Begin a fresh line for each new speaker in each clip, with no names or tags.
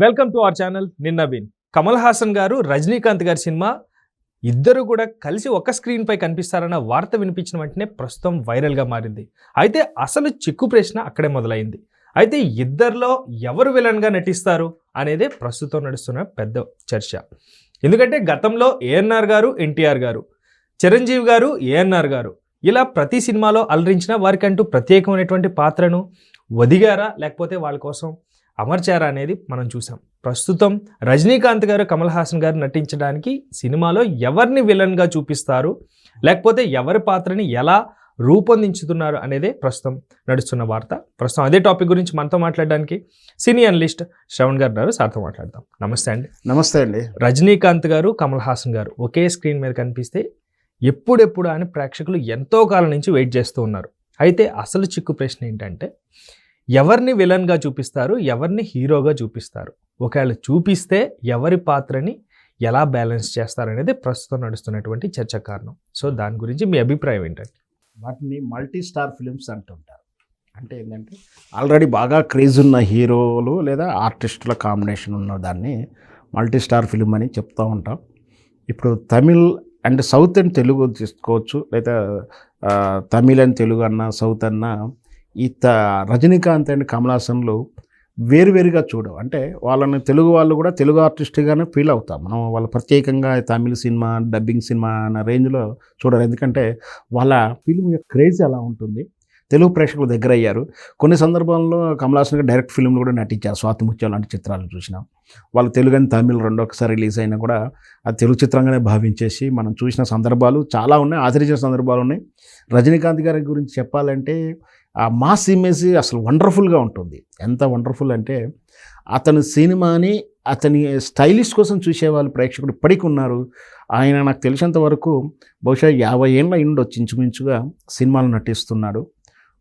Welcome to our channel నిన్న బిన్ కమల్ హాసన్ గారు రజనీకాంత్ గారి సినిమా. ఇద్దరు కూడా కలిసి ఒక స్క్రీన్ పై కనిపిస్తారన్న వార్త వినిపించిన వెంటనే ప్రస్తుతం వైరల్గా మారింది. అయితే అసలు చిక్కు ప్రశ్న అక్కడే మొదలైంది. అయితే ఇద్దరిలో ఎవరు విలన్గా నటిస్తారు అనేది ప్రస్తుతం నడుస్తున్న పెద్ద చర్చ. ఎందుకంటే గతంలో ఏఎన్ఆర్ గారు ఎన్టీఆర్ గారు చిరంజీవి గారు ఏఎన్ఆర్ గారు ఇలా ప్రతి సినిమాలో అలరించిన వారికంటూ ప్రత్యేకమైనటువంటి పాత్రను వదిగారా లేకపోతే వాళ్ళ కోసం అమర్చారా అనేది మనం చూసాం ప్రస్తుతం రజనీకాంత్ గారు కమల్ హాసన్ గారు నటించడానికి సినిమాలో ఎవరిని విలన్గా చూపిస్తారు? లేకపోతే ఎవరి పాత్రని ఎలా రూపొందించుతున్నారు అనేదే ప్రస్తుతం నడుస్తున్న వార్త. ప్రస్తుతం అదే టాపిక్ గురించి మనతో మాట్లాడడానికి సినీ అనలిస్ట్ శ్రవణ్ గారు ఉన్నారు. సార్తో మాట్లాడదాం. నమస్తే అండి.
నమస్తే అండి.
రజనీకాంత్ గారు కమల్ హాసన్ గారు ఒకే స్క్రీన్ మీద కనిపిస్తే ఎప్పుడెప్పుడు అని ప్రేక్షకులు ఎంతో కాలం నుంచి వెయిట్ చేస్తూ ఉన్నారు. అయితే అసలు చిక్కు ప్రశ్న ఏంటంటే ఎవరిని విలన్గా చూపిస్తారు? ఎవరిని హీరోగా చూపిస్తారు? ఒకవేళ చూపిస్తే ఎవరి పాత్రని ఎలా బ్యాలెన్స్ చేస్తారు అనేది ప్రస్తుతం నడుస్తున్నటువంటి చర్చ కారణం. సో దాని గురించి మీ అభిప్రాయం ఏంటంటే
వాటిని మల్టీ స్టార్ ఫిలిమ్స్ అంటుంటారు. అంటే ఏంటంటే ఆల్రెడీ బాగా క్రేజ్ ఉన్న హీరోలు లేదా ఆర్టిస్టుల కాంబినేషన్ ఉన్న దాన్ని మల్టీ స్టార్ ఫిలిం అని చెప్తూ ఉంటాం. ఇప్పుడు Tamil and south and Telugu తీసుకోవచ్చు. లేదా తమిళ్ అండ్ తెలుగు అన్న సౌత్ అన్న ఈ త రజనీకాంత్ అండ్ కమల్ హాసన్లు వేరువేరుగా చూడవు. అంటే వాళ్ళని తెలుగు వాళ్ళు కూడా తెలుగు ఆర్టిస్ట్గానే ఫీల్ అవుతాం. మనం వాళ్ళ ప్రత్యేకంగా తమిళ సినిమా డబ్బింగ్ సినిమా అన్న రేంజ్లో చూడరు. ఎందుకంటే వాళ్ళ ఫిల్మ్ యొక్క క్రేజ్ అలా ఉంటుంది. తెలుగు ప్రేక్షకులు దగ్గర అయ్యారు కొన్ని సందర్భాల్లో కమలాసన్ గారు డైరెక్ట్ ఫిల్మ్లు కూడా నటించారు. స్వాతి ముత్యాలు లాంటి చిత్రాలు చూసినాం. వాళ్ళు తెలుగు అని తమిళ్ రెండొకసారి రిలీజ్ అయినా కూడా అది తెలుగు చిత్రంగానే భావించేసి మనం చూసిన సందర్భాలు చాలా ఉన్నాయి ఆచరించిన సందర్భాలు ఉన్నాయి. రజనీకాంత్ గారి గురించి చెప్పాలంటే ఆ మాస్ ఇమేజ్ అసలు వండర్ఫుల్గా ఉంటుంది. ఎంత వండర్ఫుల్ అంటే అతని సినిమాని అతని స్టైలిష్ కోసం చూసేవాళ్ళు ప్రేక్షకుడు ఇప్పటికీ ఉన్నారు. ఆయన నాకు తెలిసినంత వరకు బహుశా యాభై ఏళ్ళ ఇండొచ్చు ఇంచుమించుగా సినిమాలు నటిస్తున్నాడు.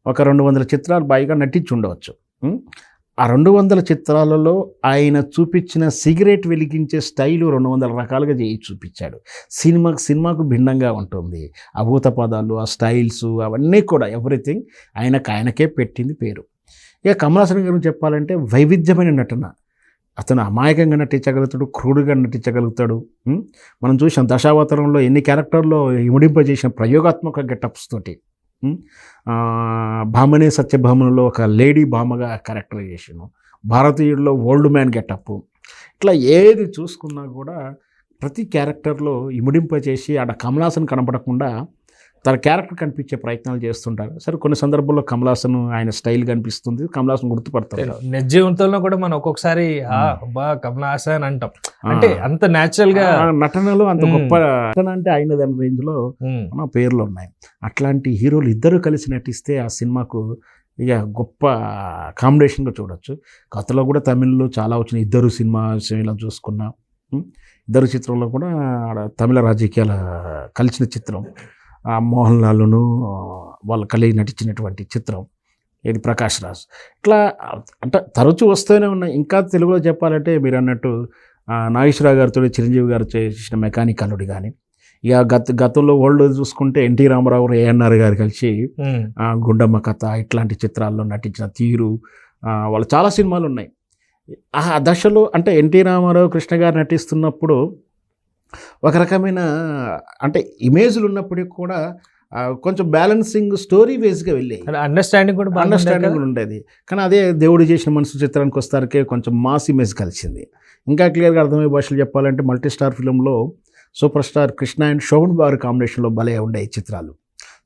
ఒక రెండు వందల చిత్రాలు బాయిగా నటించి ఉండవచ్చు. ఆ రెండు వందల చిత్రాలలో ఆయన చూపించిన సిగరెట్ వెలిగించే స్టైలు రెండు వందల రకాలుగా చేయి చూపించాడు. సినిమాకు సినిమాకు భిన్నంగా ఉంటుంది. ఆ పదాలు ఆ స్టైల్స్ అవన్నీ కూడా ఎవ్రీథింగ్ ఆయనకు ఆయనకే పెట్టింది పేరు. ఇక కమలాసన్ గారు గురించి చెప్పాలంటే వైవిధ్యమైన నటన. అతను అమాయకంగా నటించగలుగుతాడు క్రూడుగా నటించగలుగుతాడు. మనం చూసాం దశావతారంలో ఎన్ని క్యారెక్టర్లో ఇముడింపజేసిన ప్రయోగాత్మక గెటప్స్ తోటి. భామనే సత్యభామలో ఒక లేడీ భామగా క్యారెక్టరైజేషను భారతీయుల్లో ఓల్డ్ మ్యాన్ గెటప్ ఇట్లా ఏది చూసుకున్నా కూడా ప్రతి క్యారెక్టర్లో ఇముడింపచేసి ఆడ కమలాసన్ కనపడకుండా తన క్యారెక్టర్ కనిపించే ప్రయత్నాలు చేస్తుంటారు. సరే కొన్ని సందర్భాల్లో కమలాసన్ ఆయన స్టైల్ కనిపిస్తుంది. కమలాసన్ గుర్తుపడతారు.
నిజ జీవితంలో కూడా మనం ఒక్కొక్కసారి ఆ, బా కమల్ హాసన్ అంటాం అంటే అంత
న్యాచురల్గా నటనలో అంత. గొప్ప నటన అంటే ఆయన దాని రేంజ్లో
ఉమ్,
మన పేర్లు ఉన్నాయి. అట్లాంటి హీరోలు ఇద్దరు కలిసి నటిస్తే ఆ సినిమాకు ఇక గొప్ప కాంబినేషన్గా చూడొచ్చు. కథలో కూడా తమిళ్ళో చాలా వచ్చిన ఇద్దరు సినిమా ఇలా చూసుకున్నా? ఇద్దరు చిత్రంలో కూడా తమిళ రాజకీయాల కలిసిన చిత్రం. మోహన్ లాల్ను వాళ్ళు కలిగి నటించినటువంటి చిత్రం ఇది ప్రకాష్ రాజ్. ఇట్లా అంటే తరచూ వస్తూనే ఉన్నాయి. ఇంకా తెలుగులో చెప్పాలంటే మీరు అన్నట్టు నాగేశ్వరరావు గారితో చిరంజీవి గారు చేసిన మెకానిక్ అల్లుడు కానీ ఇక గత గతంలో ఓల్డ్ చూసుకుంటే ఎన్టీ రామారావు ఏఎన్ఆర్ గారు కలిసి గుండమ్మ కథ ఇట్లాంటి చిత్రాల్లో నటించిన తీరు వాళ్ళు చాలా సినిమాలు ఉన్నాయి. ఆ దశలో అంటే ఎన్టీ రామారావు కృష్ణ గారు నటిస్తున్నప్పుడు ఒక రకమైన అంటే ఇమేజ్లు ఉన్నప్పటికీ కూడా కొంచెం బ్యాలెన్సింగ్ స్టోరీ వేస్గా వెళ్ళాయి
అండర్స్టాండింగ్ కూడా
అండర్స్టాండింగ్ ఉండేది. కానీ అదే దేవుడు చేసిన మనసు చిత్రానికి వస్తారకే కొంచెం మాస్ ఇమేజ్ కలిసింది. ఇంకా క్లియర్గా అర్థమయ్యే భాషలు చెప్పాలంటే మల్టీ స్టార్ ఫిలింలో super star Krishna and Shoban Babu కాంబినేషన్లో భలే ఉండే ఈ చిత్రాలు.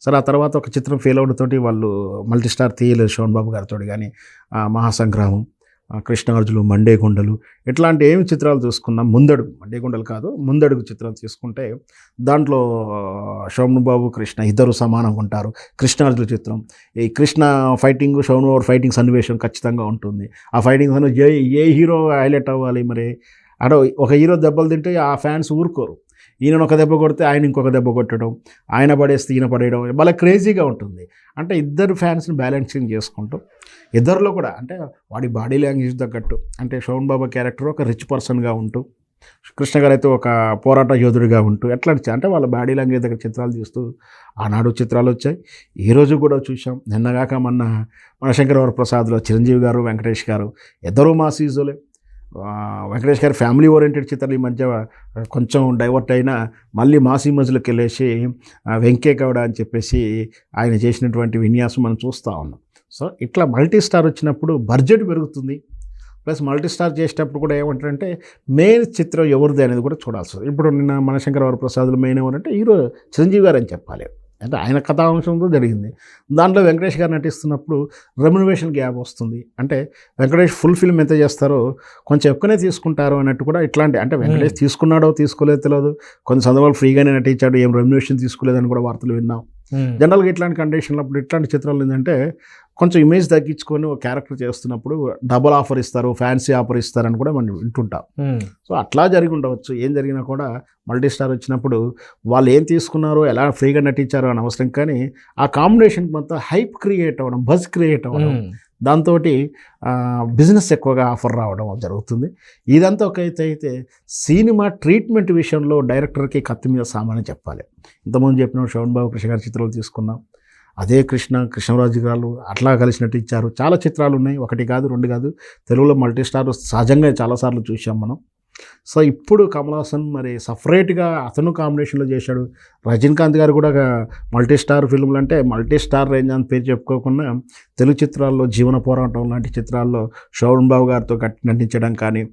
సరే ఆ తర్వాత ఒక చిత్రం ఫెయిల్ అవడంతోటి వాళ్ళు మల్టీ స్టార్ తీయలేదు శోభన్ బాబు గారితో కానీ ఆ, కృష్ణార్జులు మండేగొండలు ఇట్లాంటి ఏమి చిత్రాలు చూసుకున్నాం? ముందడుగు మండేగొండలు కాదు ముందడుగు చిత్రాలు తీసుకుంటే దాంట్లో బాబు కృష్ణ ఇద్దరు సమానంగా ఉంటారు. కృష్ణార్జుల చిత్రం. ఈ కృష్ణ ఫైటింగ్ బాబు ఫైటింగ్ సన్నివేశం ఖచ్చితంగా ఉంటుంది. ఆ ఫైటింగ్ సన్నివేశం ఏ ఏ హీరో హైలైట్ అవ్వాలి మరి? అడో ఒక హీరో దెబ్బలు తింటే ఆ ఫ్యాన్స్ ఊరుకోరు. ఈయన ఒక దెబ్బ కొడితే ఆయన ఇంకొక దెబ్బ కొట్టడం ఆయన పడేస్తే ఈయన పడేయడం భలే క్రేజీగా ఉంటుంది. అంటే ఇద్దరు ఫ్యాన్స్ని బ్యాలెన్సింగ్ చేసుకుంటూ ఇద్దరిలో కూడా అంటే వాడి బాడీ లాంగ్వేజ్ తగ్గట్టు అంటే శోభన్ బాబా క్యారెక్టర్ ఒక రిచ్ పర్సన్గా ఉంటూ కృష్ణ గారు అయితే ఒక పోరాట యోధుడిగా ఉంటూ ఎట్లాంటి అంటే వాళ్ళ బాడీ లాంగ్వేజ్ దగ్గర చిత్రాలు తీస్తూ ఆనాడు చిత్రాలు వచ్చాయి. ఈ రోజు కూడా చూసాం నిన్నగాక మొన్న మన శంకరవర ప్రసాద్లో చిరంజీవి గారు వెంకటేష్ గారు ఇద్దరు మా సీజోలే వెంకటేష్ గారి ఫ్యామిలీ ఓరియంటెడ్ చిత్రాలు ఈ మధ్య కొంచెం డైవర్ట్ అయినా మళ్ళీ మాస్ ఇమేజ్లోకి వెళ్ళేసి ఆ, వెంకే గౌడ అని చెప్పేసి ఆయన చేసినటువంటి విన్యాసం మనం చూస్తూ ఉన్నాం. సో ఇట్లా మల్టీ స్టార్ వచ్చినప్పుడు బడ్జెట్ పెరుగుతుంది. ప్లస్ మల్టీ స్టార్ చేసేటప్పుడు కూడా ఏమంటారంటే మెయిన్ చిత్రం ఎవరిది అనేది కూడా చూడాల్సి ఇప్పుడు నిన్న మనశంకర వరప్రసాద్లు మెయిన్ ఎవరంటే హీరో చిరంజీవి గారు అని చెప్పాలి. అంటే ఆయన కథాంశంతో జరిగింది. దాంట్లో వెంకటేష్ గారు నటిస్తున్నప్పుడు రెమ్యునరేషన్ గ్యాప్ వస్తుంది. అంటే వెంకటేష్ ఫుల్ ఫిల్మ్ ఎంత చేస్తారో కొంచెం ఎక్కువనే తీసుకుంటారు అన్నట్టు కూడా ఇట్లాంటి అంటే వెంకటేష్ తీసుకున్నాడో తీసుకోలేదో తెలియదు. కొన్ని సందర్భాలు ఫ్రీగానే నటించాడు. ఏం రెమ్యునేషన్ తీసుకోలేదని కూడా వార్తలు విన్నాం. జనరల్గా ఇట్లాంటి కండిషన్లో అప్పుడు ఇట్లాంటి చిత్రాలు ఏంటంటే కొంచెం ఇమేజ్ తగ్గించుకొని ఒక క్యారెక్టర్ చేస్తున్నప్పుడు డబుల్ ఆఫర్ ఇస్తారు ఫ్యాన్సీ ఆఫర్ ఇస్తారని కూడా మనం వింటుంటాం. సో అట్లా జరిగి ఉండవచ్చు. ఏం జరిగినా కూడా మల్టీ స్టార్ వచ్చినప్పుడు వాళ్ళు ఏం తీసుకున్నారో ఎలా ఫ్రీగా నటించారో అని అవసరం కానీ ఆ కాంబినేషన్ మొత్తం హైప్ క్రియేట్ అవ్వడం బజ్ క్రియేట్ అవ్వడం
ఉమ్,
దాంతో బిజినెస్ ఎక్కువగా ఆఫర్ రావడం జరుగుతుంది. ఇదంతా ఒక అయితే అయితే సినిమా ట్రీట్మెంట్ విషయంలో డైరెక్టర్కి కత్తి మీద సామాన్యం చెప్పాలి. ఇంతకుముందు చెప్పిన శోభన్ బాబు కృష్ణ గారి చిత్రాలు తీసుకున్నాం. అదే కృష్ణ కృష్ణరాజు గారు అట్లా కలిసి నటించారు చాలా చిత్రాలు ఉన్నాయి. ఒకటి కాదు రెండు కాదు. తెలుగులో మల్టీ స్టార్ సహజంగా చాలాసార్లు చూసాం మనం. సో ఇప్పుడు కమల్ హాసన్ మరి సపరేట్గా అతను కాంబినేషన్లో చేశాడు. రజనీకాంత్ గారు కూడా మల్టీ స్టార్ ఫిల్మ్లు అంటే మల్టీ స్టార్ రేంజ్ అని పేరు చెప్పుకోకుండా తెలుగు చిత్రాల్లో జీవన పోరాటం లాంటి చిత్రాల్లో శోభన్ బాబు గారితో కట్టి నటించడం కానీ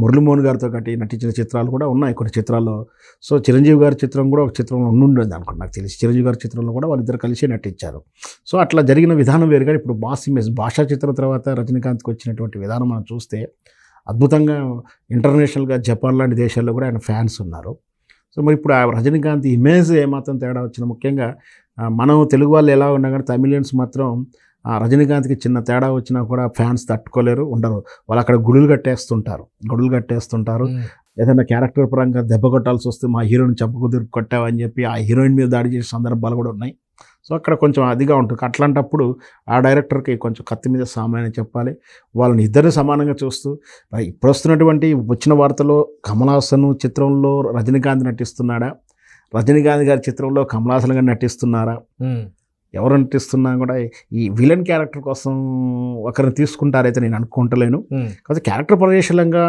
మురళీమోహన్ గారితో కట్టి నటించిన చిత్రాలు కూడా ఉన్నాయి కొన్ని చిత్రాల్లో. సో చిరంజీవి గారి చిత్రం కూడా ఒక చిత్రంలో ఉండుండేది అనుకోండి నాకు తెలిసి. చిరంజీవి గారి చిత్రంలో కూడా వాళ్ళిద్దరు కలిసి నటించారు. సో అట్లా జరిగిన విధానం వేరుగా ఇప్పుడు బాస్ ఇమేజ్ భాషా చిత్రం తర్వాత రజనీకాంత్కి వచ్చినటువంటి విధానం మనం చూస్తే అద్భుతంగా ఇంటర్నేషనల్గా జపాన్ లాంటి దేశాల్లో కూడా ఆయన ఫ్యాన్స్ ఉన్నారు. సో మరి ఇప్పుడు ఆ రజనీకాంత్ ఇమేజ్ ఏమాత్రం తేడా వచ్చిన ముఖ్యంగా మనం తెలుగు వాళ్ళు ఎలా ఉన్నా కానీ తమిళియన్స్ మాత్రం రజనీకాంత్కి చిన్న తేడా వచ్చినా కూడా ఫ్యాన్స్ తట్టుకోలేరు ఉండరు. వాళ్ళు అక్కడ గుడులు కట్టేస్తుంటారు. గుడులు కట్టేస్తుంటారు. ఏదైనా క్యారెక్టర్ పరంగా దెబ్బ కొట్టాల్సి వస్తే మా హీరోని చెప్పుకుదురు కొట్టావని చెప్పి ఆ హీరోయిన్ మీద దాడి చేసే సందర్భాలు కూడా ఉన్నాయి. సో అక్కడ కొంచెం అదిగా ఉంటుంది. అట్లాంటప్పుడు ఆ డైరెక్టర్కి కొంచెం కత్తి మీద సామాన్యం చెప్పాలి. వాళ్ళని ఇద్దరు సమానంగా చూస్తూ ఇప్పుడు వస్తున్నటువంటి వచ్చిన వార్తలో కమల్ హాసన్ చిత్రంలో రజనీకాంత్ నటిస్తున్నాడా? రజనీకాంత్ గారి చిత్రంలో కమల్ హాసన్ గారు నటిస్తున్నారా? ఎవరు నటిస్తున్నా కూడా ఈ విలన్ క్యారెక్టర్ కోసం ఒకరిని తీసుకుంటారైతే నేను అనుకుంటలేను. కాకపోతే క్యారెక్టర్ ప్రవేశలంగా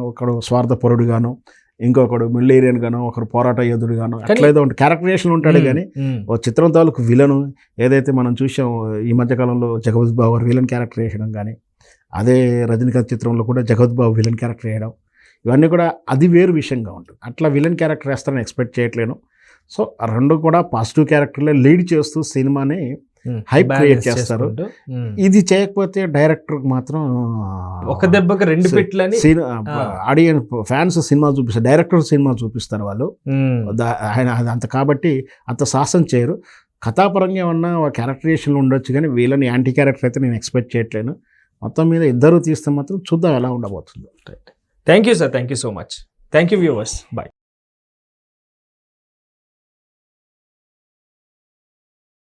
ఒకడు స్వార్థపరుడుగాను ఇంకొకడు మిల్లేరియన్ గాను ఒకడు పోరాట యోధుడుగాను
కానీ-
అట్లా ఏదో క్యారెక్టరేషన్ ఉంటాడు కానీ ఓ చిత్రం తాలూకు విలను ఏదైతే మనం చూసాం ఈ మధ్యకాలంలో జగవత్ బాబు విలన్ క్యారెక్టర్ వేయడం కానీ అదే రజనీకాంత్ చిత్రంలో కూడా జగవత్ బాబు విలన్ క్యారెక్టర్ వేయడం ఇవన్నీ కూడా అది వేరు విషయంగా ఉంటుంది. అట్లా విలన్ క్యారెక్టర్ వేస్తారని ఎక్స్పెక్ట్ చేయట్లేను. సో రెండు కూడా పాజిటివ్ క్యారెక్టర్లే లీడ్ చేస్తూ సినిమాని
balance
create చేస్తారు. ఇది చేయకపోతే డైరెక్టర్ మాత్రం
ఒక దెబ్బకి రెండు పెట్లని
ఆడియన్స్ ఫ్యాన్స్ సినిమా చూపిస్తారు డైరెక్టర్ సినిమా చూపిస్తారు వాళ్ళు. ఆయన అంత కాబట్టి అంత సాహసం చేయరు. కథాపరంగా ఏమన్నా క్యారెక్టరేషన్లు ఉండొచ్చు కానీ వీళ్ళని యాంటీ క్యారెక్టర్ అయితే నేను ఎక్స్పెక్ట్ చేయట్లేను. మొత్తం మీద ఇద్దరు తీస్తే మాత్రం చూద్దాం ఎలా ఉండబోతుందో.
Thank you sir thank you so much thank you viewers bye